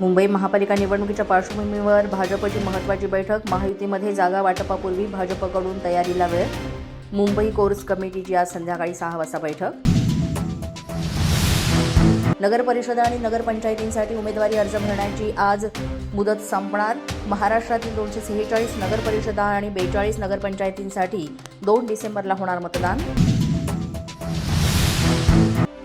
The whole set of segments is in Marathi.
मुंबई महापालिका निवडणुकीच्या पार्श्वभूमीवर भाजपची महत्त्वाची बैठक महायुतीमध्ये जागा वाटपापूर्वी भाजपकडून तयारीला वेळ मुंबई कोर्स कमिटीची आज संध्याकाळी सहा वाजता बैठक. नगर परिषदा आणि नगरपंचायतींसाठी उमेदवारी अर्ज भरण्याची आज मुदत संपणार. महाराष्ट्रातील दोनशे सेहेचाळीस नगरपरिषदा आणि बेचाळीस नगरपंचायतींसाठी दोन डिसेंबरला होणार मतदान.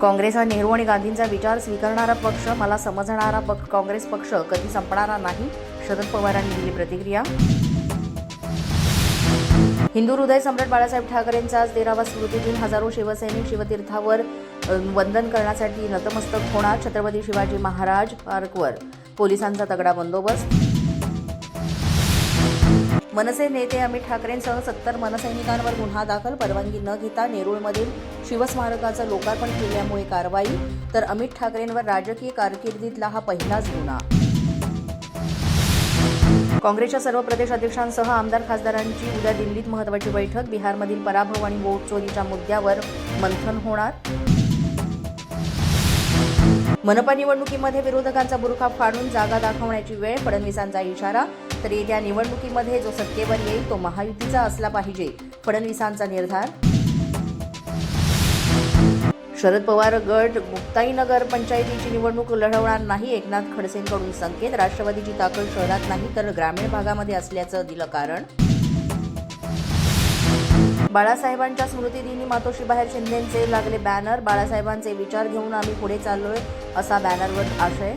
काँग्रेस हा नेहरू आणि गांधींचा विचार स्वीकारणारा पक्ष मला समजणारा पक्ष काँग्रेस पक्ष कधी संपणारा नाही शरद पवारांनी दिली प्रतिक्रिया. हिंदू हृदय सम्राट बाळासाहेब ठाकरेंचा आज तेरावा स्मृतिदिन हजारो शिवसैनिक शिवतीर्थावर वंदन करण्यासाठी नतमस्तक होणार छत्रपती शिवाजी महाराज पार्कवर. पोलिसांचा तगडा बंदोबस्त. मनसे नेते अमित ठाकरेंसह सत्तर मनसैनिकांवर गुन्हा दाखल परवानगी न घेता नेरूळमधील शिवस्मारकाचं लोकार्पण केल्यामुळे कारवाई तर अमित ठाकरेंवर राजकीय कारकिर्दीतला हा पहिलाच गुन्हा. काँग्रेसच्या सर्व प्रदेश अध्यक्षांसह आमदार खासदारांची उद्या दिल्लीत महत्वाची बैठक बिहारमधील पराभव आणि वोट चोरीच्या मुद्द्यावर मंथन होणार. मनपा निवडणुकीमध्ये विरोधकांचा बुरखा फाडून जागा दाखवण्याची वेळ फडणवीसांचा इशारा तर येत्या निवडणुकीमध्ये जो सत्तेवर येईल तो महायुतीचा असला पाहिजे. फडणवीसांचा निर्धार. शरद पवार गट मुक्ताईनगर पंचायतीची निवडणूक लढवणार नाही एकनाथ खडसेंकडून संकेत. राष्ट्रवादीची ताकद शहरात नाही तर ग्रामीण भागामध्ये असल्याचं दिलं कारण. बाळासाहेबांच्या स्मृतिदिनी मातोश्री बाहेर शिंदेचे लागले बॅनर. बाळासाहेबांचे विचार घेऊन आम्ही पुढे चाललोय असा बॅनरवर आशय.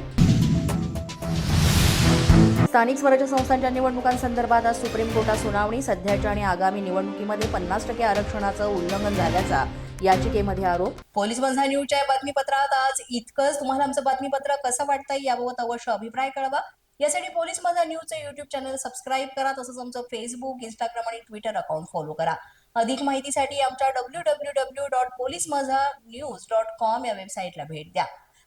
स्थानिक स्वराज्य संस्थांच्या निवडणुकांसंदर्भात आज सुप्रीम कोर्टात सुनावणी सध्याच्या आणि आगामी निवडणुकीमध्ये पन्नास टक्के आरक्षणाचं उल्लंघन झाल्याचा याचिकेमध्ये आरोप. पोलीस बंधा न्यूजच्या बातमीपत्रात आज इतकंच. तुम्हाला आमचं बातमीपत्र कसं वाटतंय याबाबत अवश्य अभिप्राय कळवा. यासाठी पोलीस माझा न्यूजचं युट्यूब चॅनल सबस्क्राईब करा तसंच आमचं फेसबुक इंस्टाग्राम आणि ट्विटर अकाउंट फॉलो करा. अधिक माहितीसाठी आमच्या W W W dot police Majha news dot com या वेबसाईटला भेट द्या.